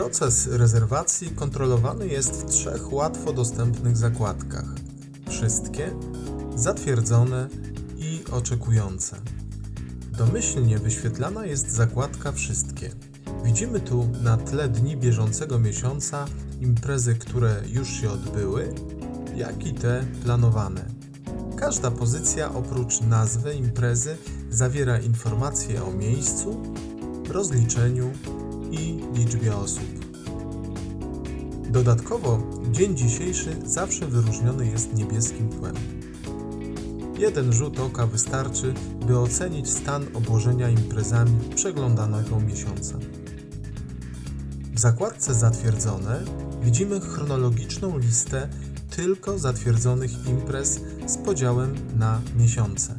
Proces rezerwacji kontrolowany jest w trzech łatwo dostępnych zakładkach: wszystkie, zatwierdzone i oczekujące. Domyślnie wyświetlana jest zakładka Wszystkie. Widzimy tu na tle dni bieżącego miesiąca imprezy, które już się odbyły, jak i te planowane. Każda pozycja oprócz nazwy imprezy zawiera informacje o miejscu, rozliczeniu i liczbie osób. Dodatkowo dzień dzisiejszy zawsze wyróżniony jest niebieskim tłem. Jeden rzut oka wystarczy, by ocenić stan obłożenia imprezami przeglądanego miesiąca. W zakładce Zatwierdzone widzimy chronologiczną listę tylko zatwierdzonych imprez z podziałem na miesiące.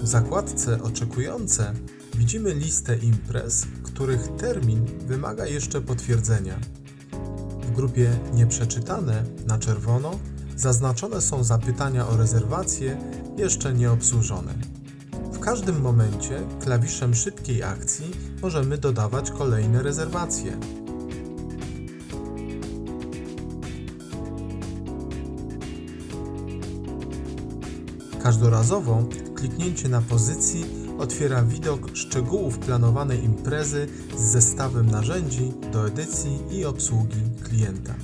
W zakładce Oczekujące widzimy listę imprez, których termin wymaga jeszcze potwierdzenia. W grupie Nieprzeczytane na czerwono zaznaczone są zapytania o rezerwacje jeszcze nieobsłużone. W każdym momencie klawiszem szybkiej akcji możemy dodawać kolejne rezerwacje. Każdorazowo kliknięcie na pozycji otwiera widok szczegółów planowanej imprezy z zestawem narzędzi do edycji i obsługi klienta.